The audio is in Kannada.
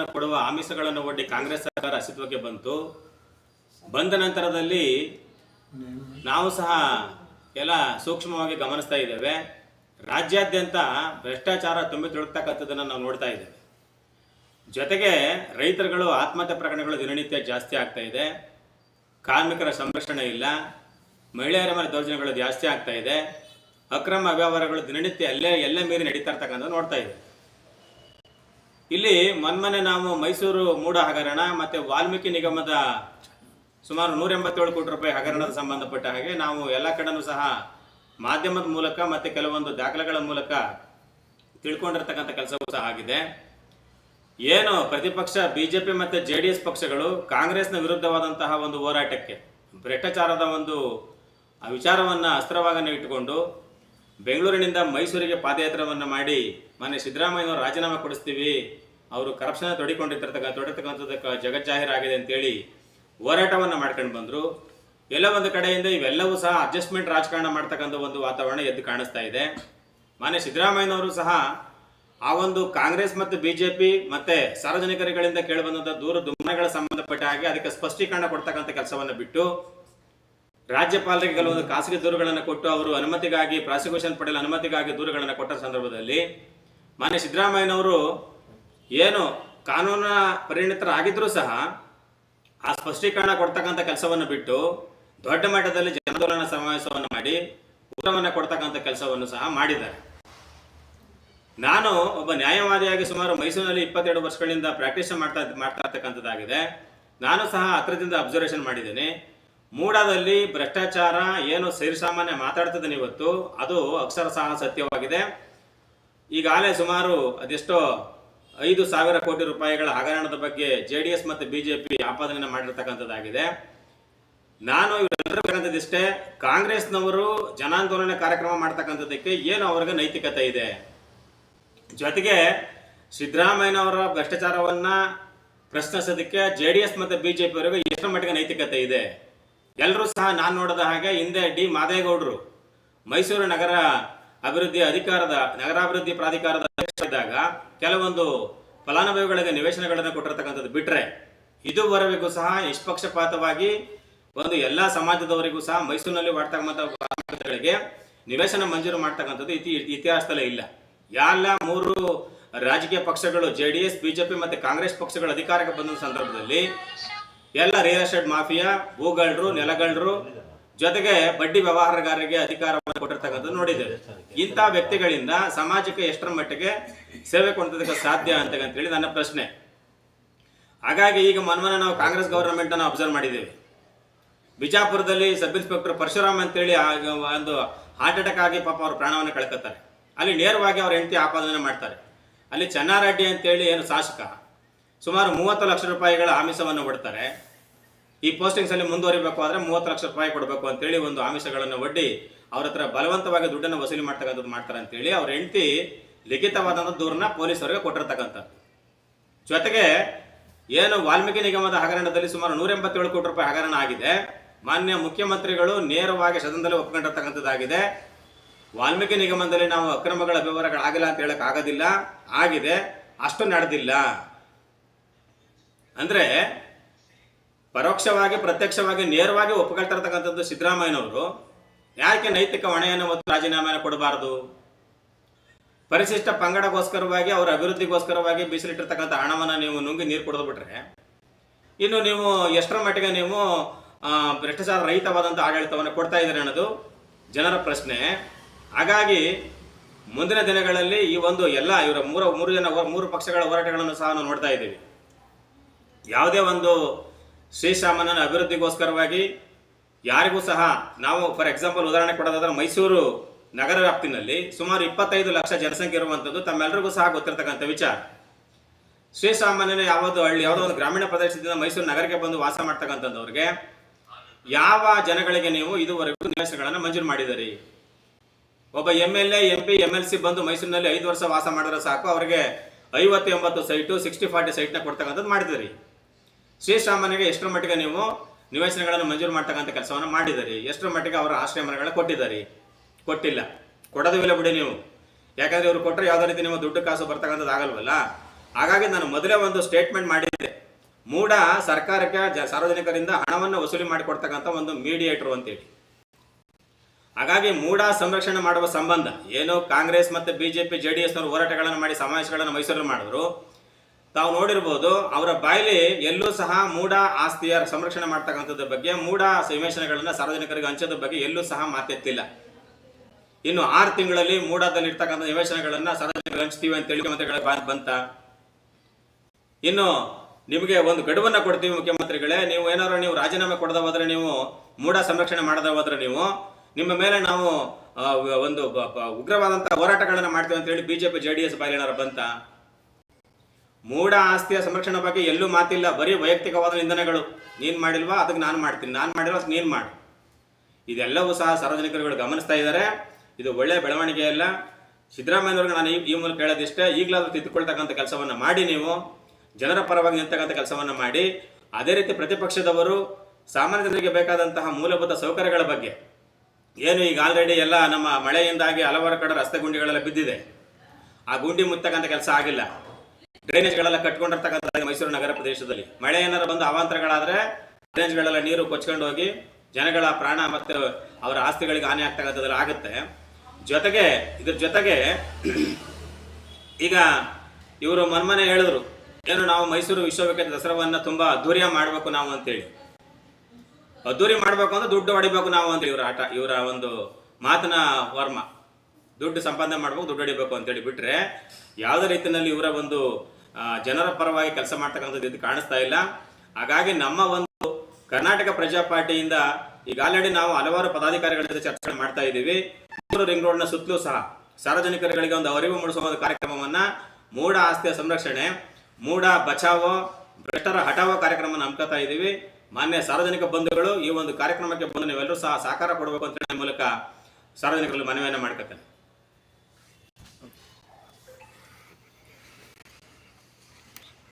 ಕೊಡುವ ಆಮಿಷಗಳನ್ನು ಒಡ್ಡಿ ಕಾಂಗ್ರೆಸ್ ಸರ್ಕಾರ ಅಸ್ತಿತ್ವಕ್ಕೆ ಬಂತು. ಬಂದ ನಂತರದಲ್ಲಿ ನಾವು ಸಹ ಎಲ್ಲ ಸೂಕ್ಷ್ಮವಾಗಿ ಗಮನಿಸ್ತಾ ಇದ್ದೇವೆ. ರಾಜ್ಯಾದ್ಯಂತ ಭ್ರಷ್ಟಾಚಾರ ತುಂಬಿ ತುಳುಕ್ತಕ್ಕಂಥದ್ದನ್ನು ನಾವು ನೋಡ್ತಾ ಇದ್ದೇವೆ. ಜೊತೆಗೆ ರೈತರುಗಳು ಆತ್ಮಹತ್ಯೆ ಪ್ರಕರಣಗಳು ದಿನನಿತ್ಯ ಜಾಸ್ತಿ ಆಗ್ತಾ ಇದೆ. ಕಾರ್ಮಿಕರ ಸಂರಕ್ಷಣೆ ಇಲ್ಲ. ಮಹಿಳೆಯರ ಮೇಲೆ ದೌರ್ಜನ್ಯಗಳು ಜಾಸ್ತಿ ಆಗ್ತಾ ಇದೆ. ಅಕ್ರಮ ವ್ಯವಹಾರಗಳು ದಿನನಿತ್ಯ ಎಲ್ಲೇ ಎಲ್ಲೇ ಮೀರಿ ನಡೀತಾ ಇರ್ತಕ್ಕಂಥ ನೋಡ್ತಾ ಇದೆ ಇಲ್ಲಿ ಮೊನ್ಮೊನ್ನೆ ನಾವು ಮೈಸೂರು ಮೂಡ ಹಗರಣ ಮತ್ತೆ ವಾಲ್ಮೀಕಿ ನಿಗಮದ ಸುಮಾರು ನೂರ ಎಂಬತ್ತೇಳು ಕೋಟಿ ರೂಪಾಯಿ ಹಗರಣದ ಸಂಬಂಧಪಟ್ಟ ಹಾಗೆ ನಾವು ಎಲ್ಲ ಕಡೆನೂ ಸಹ ಮಾಧ್ಯಮದ ಮೂಲಕ ಮತ್ತೆ ಕೆಲವೊಂದು ದಾಖಲೆಗಳ ಮೂಲಕ ತಿಳ್ಕೊಂಡಿರ್ತಕ್ಕಂಥ ಕೆಲಸವೂ ಸಹ ಆಗಿದೆ. ಏನು ಪ್ರತಿಪಕ್ಷ, ಬಿಜೆಪಿ ಮತ್ತೆ ಜೆ ಡಿ ಎಸ್ ಪಕ್ಷಗಳು ಕಾಂಗ್ರೆಸ್ನ ವಿರುದ್ಧವಾದಂತಹ ಒಂದು ಹೋರಾಟಕ್ಕೆ, ಭ್ರಷ್ಟಾಚಾರದ ಒಂದು ವಿಚಾರವನ್ನು ಅಸ್ತ್ರವಾಗನ್ನು ಇಟ್ಟುಕೊಂಡು ಬೆಂಗಳೂರಿನಿಂದ ಮೈಸೂರಿಗೆ ಪಾದಯಾತ್ರವನ್ನು ಮಾಡಿ ಮೊನ್ನೆ ಸಿದ್ದರಾಮಯ್ಯನವರು ರಾಜೀನಾಮೆ ಕೊಡಿಸ್ತೀವಿ. ಅವರು ಕರಪ್ಷನ್ ತೊಡಿಕೊಂಡಿರ್ತಕ್ಕ ತೊಡಿರ್ತಕ್ಕಂಥದ್ದಕ್ಕೆ ಜಗಜ್ಜಾಹೀರಾಗಿದೆ ಅಂತೇಳಿ ಹೋರಾಟವನ್ನು ಮಾಡ್ಕೊಂಡು ಬಂದರು. ಎಲ್ಲ ಒಂದು ಕಡೆಯಿಂದ ಇವೆಲ್ಲವೂ ಸಹ ಅಡ್ಜಸ್ಟ್ಮೆಂಟ್ ರಾಜಕಾರಣ ಮಾಡ್ತಕ್ಕಂಥ ಒಂದು ವಾತಾವರಣ ಎದ್ದು ಕಾಣಿಸ್ತಾ ಇದೆ. ಮಾನ್ಯ ಸಿದ್ದರಾಮಯ್ಯನವರು ಸಹ ಆ ಒಂದು ಕಾಂಗ್ರೆಸ್ ಮತ್ತು ಬಿಜೆಪಿ ಮತ್ತೆ ಸಾರ್ವಜನಿಕರುಗಳಿಂದ ಕೇಳಿಬಂದಂಥ ದೂರ ದುಮ್ಮನಗಳ ಸಂಬಂಧಪಟ್ಟ ಹಾಗೆ ಅದಕ್ಕೆ ಸ್ಪಷ್ಟೀಕರಣ ಕೊಡ್ತಕ್ಕಂಥ ಕೆಲಸವನ್ನು ಬಿಟ್ಟು ರಾಜ್ಯಪಾಲರಿಗೆ ಕೆಲವೊಂದು ಖಾಸಗಿ ದೂರುಗಳನ್ನು ಕೊಟ್ಟು ಅವರು ಅನುಮತಿಗಾಗಿ, ಪ್ರಾಸಿಕ್ಯೂಷನ್ ಪಡೆಯಲು ಅನುಮತಿಗಾಗಿ ದೂರುಗಳನ್ನು ಕೊಟ್ಟ ಸಂದರ್ಭದಲ್ಲಿ ಮಾನ್ಯ ಸಿದ್ದರಾಮಯ್ಯನವರು ಏನು ಕಾನೂನ ಪರಿಣಿತರಾಗಿದ್ದರೂ ಸಹ ಆ ಸ್ಪಷ್ಟೀಕರಣ ಕೊಡ್ತಕ್ಕಂಥ ಕೆಲಸವನ್ನು ಬಿಟ್ಟು ದೊಡ್ಡ ಮಟ್ಟದಲ್ಲಿ ಜನಾಂದೋಲನ ಸಮಾವೇಶವನ್ನು ಮಾಡಿ ಉತ್ತರವನ್ನು ಕೊಡ್ತಕ್ಕಂಥ ಕೆಲಸವನ್ನು ಸಹ ಮಾಡಿದ್ದಾರೆ. ನಾನು ಒಬ್ಬ ನ್ಯಾಯವಾದಿಯಾಗಿ ಸುಮಾರು ಮೈಸೂರಿನಲ್ಲಿ ಇಪ್ಪತ್ತೆರಡು ವರ್ಷಗಳಿಂದ ಪ್ರಾಕ್ಟೀಸ್ ಮಾಡ್ತಾ ಮಾಡ್ತಾ ಇರ್ತಕ್ಕಂಥದ್ದಾಗಿದೆ. ನಾನು ಸಹ ಹತ್ರದಿಂದ ಅಬ್ಸರ್ವೇಷನ್ ಮಾಡಿದ್ದೇನೆ. ಮೂಡಾದಲ್ಲಿ ಭ್ರಷ್ಟಾಚಾರ ಏನು ಸೇರಿಸಾಮಾನ್ಯ ಮಾತಾಡ್ತಿದ್ದಾನೆ ಇವತ್ತು, ಅದು ಅಕ್ಷರ ಸಹ ಸತ್ಯವಾಗಿದೆ. ಈಗಾಗಲೇ ಸುಮಾರು ಅದೆಷ್ಟೋ ಐದು ಸಾವಿರ ಕೋಟಿ ರೂಪಾಯಿಗಳ ಹಗರಣದ ಬಗ್ಗೆ ಜೆ ಡಿ ಎಸ್ ಮತ್ತು ಬಿಜೆಪಿ ಆಪಾದನೆ ಮಾಡಿರ್ತಕ್ಕಂಥದ್ದಾಗಿದೆ. ನಾನು ಇಷ್ಟೇ ಕಾಂಗ್ರೆಸ್ನವರು ಜನಾಂದೋಲನ ಕಾರ್ಯಕ್ರಮ ಮಾಡ್ತಕ್ಕಂಥದ್ದಕ್ಕೆ ಏನು ಅವ್ರಿಗೆ ನೈತಿಕತೆ ಇದೆ? ಜೊತೆಗೆ ಸಿದ್ದರಾಮಯ್ಯನವರ ಭ್ರಷ್ಟಾಚಾರವನ್ನ ಪ್ರಶ್ನಿಸೋದಕ್ಕೆ ಜೆ ಡಿ ಎಸ್ ಮತ್ತು ಬಿಜೆಪಿ ಅವರಿಗೆ ಎಷ್ಟು ಮಟ್ಟಿಗೆ ನೈತಿಕತೆ ಇದೆ? ಎಲ್ಲರೂ ಸಹ ನಾನು ನೋಡಿದ ಹಾಗೆ ಹಿಂದೆ ಡಿ ಮಾದೇಗೌಡರು ಮೈಸೂರು ನಗರ ಅಭಿವೃದ್ಧಿ ಅಧಿಕಾರದ, ನಗರಾಭಿವೃದ್ಧಿ ಪ್ರಾಧಿಕಾರದ ಅಧ್ಯಕ್ಷರಿದ್ದಾಗ ಕೆಲವೊಂದು ಫಲಾನುಭವಿಗಳಿಗೆ ನಿವೇಶನಗಳನ್ನು ಕೊಟ್ಟಿರ್ತಕ್ಕಂಥದ್ದು ಬಿಟ್ರೆ ಇದುವರೆಗೂ ಸಹ ನಿಷ್ಪಕ್ಷಪಾತವಾಗಿ ಒಂದು ಎಲ್ಲ ಸಮಾಜದವರಿಗೂ ಸಹ ಮೈಸೂರಿನಲ್ಲಿ ಮಾಡ್ತಕ್ಕಂಥ ನಿವೇಶನ ಮಂಜೂರು ಮಾಡ್ತಕ್ಕಂಥದ್ದು ಇತಿ, ಇತಿಹಾಸದಲ್ಲೇ ಇಲ್ಲ. ಎಲ್ಲ ಮೂರು ರಾಜಕೀಯ ಪಕ್ಷಗಳು, ಜೆ ಡಿ ಎಸ್ ಬಿಜೆಪಿ ಮತ್ತು ಕಾಂಗ್ರೆಸ್ ಪಕ್ಷಗಳು ಅಧಿಕಾರಕ್ಕೆ ಬಂದ ಸಂದರ್ಭದಲ್ಲಿ ಎಲ್ಲ ರಿಯಲ್ ಎಸ್ಟೇಟ್ ಮಾಫಿಯಾ ಭೂಗಳರು ನೆಲಗಳರು ಜೊತೆಗೆ ಬಡ್ಡಿ ವ್ಯವಹಾರಗಾರರಿಗೆ ಅಧಿಕಾರವನ್ನು ಕೊಟ್ಟಿರ್ತಕ್ಕಂಥದ್ದು ನೋಡಿದ್ದೇವೆ. ಇಂಥ ವ್ಯಕ್ತಿಗಳಿಂದ ಸಮಾಜಕ್ಕೆ ಎಷ್ಟರ ಮಟ್ಟಿಗೆ ಸೇವೆ ಕೊಡ್ತದಕ್ಕೆ ಸಾಧ್ಯ ಅಂತಂತೇಳಿ ನನ್ನ ಪ್ರಶ್ನೆ. ಹಾಗಾಗಿ ಈಗ ಮನ್ಮನ ನಾವು ಕಾಂಗ್ರೆಸ್ ಗವರ್ನಮೆಂಟ್ ಅನ್ನು ಅಬ್ಸರ್ವ್ ಮಾಡಿದ್ದೇವೆ. ಬಿಜಾಪುರದಲ್ಲಿ ಸಬ್ ಇನ್ಸ್ಪೆಕ್ಟರ್ ಪರಶುರಾಮ್ ಅಂತೇಳಿ ಒಂದು ಹಾರ್ಟ್ ಅಟ್ಯಾಕ್ ಆಗಿ ಪಾಪ ಅವರು ಪ್ರಾಣವನ್ನು ಕಳ್ಕೊತಾರೆ. ಅಲ್ಲಿ ನೇರವಾಗಿ ಅವ್ರ ಹೆಂಡತಿ ಆಪಾದನೆ ಮಾಡ್ತಾರೆ. ಅಲ್ಲಿ ಚೆನ್ನಾರೆಡ್ಡಿ ಅಂತೇಳಿ ಏನು ಶಾಸಕ ಸುಮಾರು ಮೂವತ್ತು ಲಕ್ಷ ರೂಪಾಯಿಗಳ ಆಮಿಷವನ್ನು ಒಡ್ತಾರೆ ಈ ಪೋಸ್ಟಿಂಗ್ಸ್ ಅಲ್ಲಿ ಮುಂದುವರಿಬೇಕು ಆದ್ರೆ ಮೂವತ್ತು ಲಕ್ಷ ರೂಪಾಯಿ ಕೊಡಬೇಕು ಅಂತೇಳಿ ಒಂದು ಆಮಿಷಗಳನ್ನು ಒಡ್ಡಿ ಅವ್ರ ಹತ್ರ ಬಲವಂತವಾಗಿ ದುಡ್ಡನ್ನು ವಸೂಲಿ ಮಾಡ್ತಕ್ಕಂಥದ್ದು ಮಾಡ್ತಾರೆ ಅಂತೇಳಿ ಅವ್ರ ಹೆಂಡತಿ ಲಿಖಿತವಾದಂಥ ದೂರನ್ನ ಪೊಲೀಸರಿಗೆ ಕೊಟ್ಟಿರ್ತಕ್ಕಂಥ ಜೊತೆಗೆ ಏನು ವಾಲ್ಮೀಕಿ ನಿಗಮದ ಹಗರಣದಲ್ಲಿ ಸುಮಾರು ನೂರ ಎಂಬತ್ತೇಳು ಕೋಟಿ ರೂಪಾಯಿ ಹಗರಣ ಆಗಿದೆ. ಮಾನ್ಯ ಮುಖ್ಯಮಂತ್ರಿಗಳು ನೇರವಾಗಿ ಸದನದಲ್ಲಿ ಒಪ್ಕೊಂಡಿರ್ತಕ್ಕಂಥದ್ದಾಗಿದೆ ವಾಲ್ಮೀಕಿ ನಿಗಮದಲ್ಲಿ ನಾವು ಅಕ್ರಮಗಳ ವಿವರಗಳಾಗಿಲ್ಲ ಅಂತ ಹೇಳಕ್ ಆಗೋದಿಲ್ಲ ಆಗಿದೆ. ಅಷ್ಟು ನಡೆದಿಲ್ಲ. ಅಂದ್ರೆ ಪರೋಕ್ಷವಾಗಿ, ಪ್ರತ್ಯಕ್ಷವಾಗಿ, ನೇರವಾಗಿ ಒಪ್ಕೊಳ್ತಿರ್ತಕ್ಕಂಥದ್ದು ಸಿದ್ದರಾಮಯ್ಯನವರು. ಯಾಕೆ ನೈತಿಕ ಹೊಣೆಯನ್ನು ಮತ್ತು ರಾಜೀನಾಮೆಯನ್ನು ಕೊಡಬಾರದು? ಪರಿಶಿಷ್ಟ ಪಂಗಡಗೋಸ್ಕರವಾಗಿ, ಅವರ ಅಭಿವೃದ್ಧಿಗೋಸ್ಕರವಾಗಿ ಮೀಸಲಿಟ್ಟಿರ್ತಕ್ಕಂಥ ಹಣವನ್ನು ನೀವು ನುಂಗಿ ನೀರು ಕುಡಿದು ಬಿಟ್ರೆ, ಇನ್ನು ನೀವು ಎಷ್ಟರ ಮಟ್ಟಿಗೆ ನೀವು ಭ್ರಷ್ಟಾಚಾರ ರಹಿತವಾದಂಥ ಆಡಳಿತವನ್ನು ಕೊಡ್ತಾ ಇದ್ದೀರಿ ಅನ್ನೋದು ಜನರ ಪ್ರಶ್ನೆ. ಹಾಗಾಗಿ ಮುಂದಿನ ದಿನಗಳಲ್ಲಿ ಈ ಒಂದು ಎಲ್ಲ ಇವರ ಮೂರು ಮೂರು ಜನ, ಮೂರು ಪಕ್ಷಗಳ ಹೋರಾಟಗಳನ್ನು ಸಹ ನಾವು ನೋಡ್ತಾ ಇದ್ದೀವಿ. ಯಾವುದೇ ಒಂದು ಶ್ರೀಸಾಮಾನ್ಯನ ಅಭಿವೃದ್ಧಿಗೋಸ್ಕರವಾಗಿ ಯಾರಿಗೂ ಸಹ ನಾವು ಫಾರ್ ಎಕ್ಸಾಂಪಲ್ ಉದಾಹರಣೆ ಕೊಡೋದಾದ್ರೆ ಮೈಸೂರು ನಗರ ವ್ಯಾಪ್ತಿನಲ್ಲಿ ಸುಮಾರು ಇಪ್ಪತ್ತೈದು ಲಕ್ಷ ಜನಸಂಖ್ಯೆ ಇರುವಂಥದ್ದು ತಮ್ಮೆಲ್ಲರಿಗೂ ಸಹ ಗೊತ್ತಿರತಕ್ಕಂಥ ವಿಚಾರ. ಶ್ರೀಸಾಮಾನ್ಯನ ಯಾವುದು ಹಳ್ಳಿ, ಯಾವುದೋ ಒಂದು ಗ್ರಾಮೀಣ ಪ್ರದೇಶದಿಂದ ಮೈಸೂರು ನಗರಕ್ಕೆ ಬಂದು ವಾಸ ಮಾಡ್ತಕ್ಕಂಥದ್ದವ್ರಿಗೆ ಯಾವ ಜನಗಳಿಗೆ ನೀವು ಇದುವರೆಗೂ ನಿವೇಶನಗಳನ್ನು ಮಂಜೂರು ಮಾಡಿದಿರಿ ಒಬ್ಬ M L A, M M L C ಬಂದು ಮೈಸೂರಿನಲ್ಲಿ ಐದು ವರ್ಷ ವಾಸ ಮಾಡಿದ್ರೆ ಸಾಕು, ಅವರಿಗೆ ಐವತ್ತು ಎಂಬತ್ತು ಸೈಟು ಸಿಕ್ಸ್ಟಿ ಫಾರ್ಟಿ ಸೈಟ್ನ ಕೊಡ್ತಕ್ಕಂಥದ್ದು ಮಾಡಿದಿರಿ ಶ್ರೀಸಾಮಾನ್ಯಗೆ ಎಷ್ಟರ ಮಟ್ಟಿಗೆ ನೀವು ನಿವೇಶನಗಳನ್ನು ಮಂಜೂರು ಮಾಡ್ತಕ್ಕಂಥ ಕೆಲಸವನ್ನು ಮಾಡಿದಿರಿ ಎಷ್ಟರ ಮಟ್ಟಿಗೆ ಅವರ ಆಶ್ರಯ ಮನೆಗಳನ್ನ ಕೊಟ್ಟಿದ್ದಾರೆ? ಕೊಟ್ಟಿಲ್ಲ. ಕೊಡೋದು ಇಲ್ಲ ಬಿಡಿ ನೀವು. ಯಾಕಂದ್ರೆ ಇವರು ಕೊಟ್ಟರೆ ಯಾವುದೇ ರೀತಿ ನಿಮ್ಮ ದುಡ್ಡು ಕಾಸು ಬರ್ತಕ್ಕಂಥದ್ದು ಆಗಲ್ವಲ್ಲ? ಹಾಗಾಗಿ ನಾನು ಮೊದಲೇ ಒಂದು ಸ್ಟೇಟ್ಮೆಂಟ್ ಮಾಡಿದ್ದೆ. ಮೂಡ ಸರ್ಕಾರಕ್ಕೆ ಸಾರ್ವಜನಿಕರಿಂದ ಹಣವನ್ನು ವಸೂಲಿ ಮಾಡಿಕೊಡ್ತಕ್ಕಂಥ ಒಂದು ಮೀಡಿಯೇಟರ್ ಅಂತೇಳಿ. ಹಾಗಾಗಿ ಮೂಡ ಸಂರಕ್ಷಣೆ ಮಾಡುವ ಸಂಬಂಧ, ಏನು ಕಾಂಗ್ರೆಸ್ ಮತ್ತು ಬಿಜೆಪಿ ಜೆ ಡಿ ಎಸ್ನವರು ಹೋರಾಟಗಳನ್ನು ಮಾಡಿ ಸಮಾವೇಶಗಳನ್ನು ಮೈಸೂರಲ್ಲಿ ಮಾಡಿದ್ರು. ತಾವು ನೋಡಿರ್ಬೋದು ಅವರ ಬಾಯಲ್ಲಿ ಎಲ್ಲೂ ಸಹ ಮೂಡ ಆಸ್ತಿಯ ಸಂರಕ್ಷಣೆ ಮಾಡ್ತಕ್ಕಂಥದ್ರ ಬಗ್ಗೆ ಮೂಡ ನಿವೇಶನಗಳನ್ನು ಸಾರ್ವಜನಿಕರಿಗೆ ಹಂಚೋದ್ರ ಬಗ್ಗೆ ಎಲ್ಲೂ ಸಹ ಮಾತೆತ್ತಿಲ್ಲ. ಇನ್ನು ಆರು ತಿಂಗಳಲ್ಲಿ ಮೂಡದಲ್ಲಿ ಇರ್ತಕ್ಕಂಥ ನಿವೇಶನಗಳನ್ನ ಸಾರ್ವಜನಿಕರಿಗೆ ಹಂಚ್ತೀವಿ ಅಂತ ಮುಖ್ಯಮಂತ್ರಿಗಳ ಬಂತ. ಇನ್ನು ನಿಮಗೆ ಒಂದು ಗಡುವನ್ನ ಕೊಡ್ತೀವಿ ಮುಖ್ಯಮಂತ್ರಿಗಳೇ, ನೀವು ಏನಾದ್ರು ನೀವು ರಾಜೀನಾಮೆ ಕೊಡದ ಹೋದ್ರೆ ನೀವು ಮೂಡ ಸಂರಕ್ಷಣೆ ಮಾಡದ ಹೋದ್ರೆ ನೀವು, ನಿಮ್ಮ ಮೇಲೆ ನಾವು ಒಂದು ಉಗ್ರವಾದಂತಹ ಹೋರಾಟಗಳನ್ನ ಮಾಡ್ತೀವಿ ಅಂತ ಹೇಳಿ ಬಿಜೆಪಿ, ಜೆ ಡಿ ಎಸ್ ಬಾಯಲ್ಲಿ ಏನಾರು ಬಂತ. ಮೂಢ ಆಸ್ತಿಯ ಸಂರಕ್ಷಣೆ ಬಗ್ಗೆ ಎಲ್ಲೂ ಮಾತಿಲ್ಲ, ಬರೀ ವೈಯಕ್ತಿಕವಾದ ನಿಂದನೆಗಳು. ನೀನು ಮಾಡಿಲ್ವಾ? ಅದಕ್ಕೆ ನಾನು ಮಾಡ್ತೀನಿ. ನಾನು ಮಾಡಿಲ್ವಾ? ಅದಕ್ಕೆ ನೀನು ಮಾಡು. ಇದೆಲ್ಲವೂ ಸಹ ಸಾರ್ವಜನಿಕರುಗಳು ಗಮನಿಸ್ತಾ ಇದ್ದಾರೆ. ಇದು ಒಳ್ಳೆಯ ಬೆಳವಣಿಗೆ ಅಲ್ಲ. ಸಿದ್ದರಾಮಯ್ಯವ್ರಿಗೆ ನಾನು ಈ ಮೂಲಕ ಹೇಳೋದಿಷ್ಟೇ, ಈಗಲಾದರೂ ತಿದ್ದುಕೊಳ್ತಕ್ಕಂಥ ಕೆಲಸವನ್ನು ಮಾಡಿ ನೀವು. ಜನರ ಪರವಾಗಿ ನಿಂತಕ್ಕಂಥ ಕೆಲಸವನ್ನು ಮಾಡಿ. ಅದೇ ರೀತಿ ಪ್ರತಿಪಕ್ಷದವರು ಸಾಮಾನ್ಯ ಜನರಿಗೆ ಬೇಕಾದಂತಹ ಮೂಲಭೂತ ಸೌಕರ್ಯಗಳ ಬಗ್ಗೆ. ಏನು ಈಗ ಆಲ್ರೆಡಿ ಎಲ್ಲ ನಮ್ಮ ಮಳೆಯಿಂದಾಗಿ ಹಲವಾರು ಕಡೆ ರಸ್ತೆ ಗುಂಡಿಗಳೆಲ್ಲ ಬಿದ್ದಿದೆ. ಆ ಗುಂಡಿ ಮುತ್ತಕ್ಕಂಥ ಕೆಲಸ ಆಗಿಲ್ಲ. ಡ್ರೈನೇಜ್ಗಳೆಲ್ಲ ಕಟ್ಕೊಂಡಿರ್ತಕ್ಕಂಥ ಮೈಸೂರು ನಗರ ಪ್ರದೇಶದಲ್ಲಿ. ಮಳೆ ಏನಾರು ಬಂದು ಅವಾಂತರಗಳಾದ್ರೆ ಡ್ರೈನೇಜ್ಗಳೆಲ್ಲ ನೀರು ಕೊಚ್ಕೊಂಡು ಹೋಗಿ ಜನಗಳ ಪ್ರಾಣ ಮತ್ತು ಅವರ ಆಸ್ತಿಗಳಿಗೆ ಹಾನಿ ಆಗ್ತಕ್ಕಂಥದ್ರಲ್ಲಿ ಆಗುತ್ತೆ. ಜೊತೆಗೆ, ಇದ್ರ ಜೊತೆಗೆ ಈಗ ಇವರು ಮನ್ಮನೆ ಹೇಳಿದ್ರು, ಏನು ನಾವು ಮೈಸೂರು ವಿಶ್ವವಿಖ್ಯಾತ ದಸರಾವನ್ನ ತುಂಬಾ ಅದ್ದೂರಿಯ ಮಾಡಬೇಕು ನಾವು ಅಂತೇಳಿ. ಅದ್ದೂರಿ ಮಾಡಬೇಕು ಅಂದ್ರೆ ದುಡ್ಡು ಹೊಡಿಬೇಕು ನಾವು ಅಂತ ಇವರ ಆಟ, ಇವರ ಒಂದು ಮಾತಿನ ವರ್ಮ. ದುಡ್ಡು ಸಂಪಾದನೆ ಮಾಡ್ಬೇಕು, ದುಡ್ಡು ಹೊಡಿಬೇಕು ಅಂತೇಳಿ ಬಿಟ್ಟರೆ ಯಾವುದೇ ರೀತಿಯಲ್ಲಿ ಇವರ ಒಂದು ಜನರ ಪರವಾಗಿ ಕೆಲಸ ಮಾಡ್ತಕ್ಕಂಥದ್ದು ಇದು ಕಾಣಿಸ್ತಾ ಇಲ್ಲ. ಹಾಗಾಗಿ ನಮ್ಮ ಒಂದು ಕರ್ನಾಟಕ ಪ್ರಜಾ ಪಾರ್ಟಿಯಿಂದ ಈಗ ಆಲ್ರೆಡಿ ನಾವು ಹಲವಾರು ಪದಾಧಿಕಾರಿಗಳ ಜೊತೆ ಚರ್ಚೆ ಮಾಡ್ತಾ ಇದ್ದೀವಿ. ರಿಂಗ್ ರೋಡ್ನ ಸುತ್ತಲೂ ಸಹ ಸಾರ್ವಜನಿಕರಿಗೆ ಒಂದು ಅರಿವು ಮೂಡಿಸುವ ಒಂದು ಕಾರ್ಯಕ್ರಮವನ್ನ ಮೂಢ ಆಸ್ತಿಯ ಸಂರಕ್ಷಣೆ, ಮೂಢ ಬಚಾವೋ, ಭ್ರಷ್ಟರ ಹಠಾವೋ ಕಾರ್ಯಕ್ರಮವನ್ನು ಹಮ್ಕೋತಾ ಇದ್ದೀವಿ. ಮಾನ್ಯ ಸಾರ್ವಜನಿಕ ಬಂಧುಗಳು ಈ ಒಂದು ಕಾರ್ಯಕ್ರಮಕ್ಕೆ ಬಂದು ನೀವೆಲ್ಲರೂ ಸಹ ಸಹಕಾರ ಕೊಡಬೇಕು ಅಂತ ಮೂಲಕ ಸಾರ್ವಜನಿಕರಲ್ಲಿ ಮನವಿಯನ್ನು ಮಾಡ್ಕೊತೇನೆ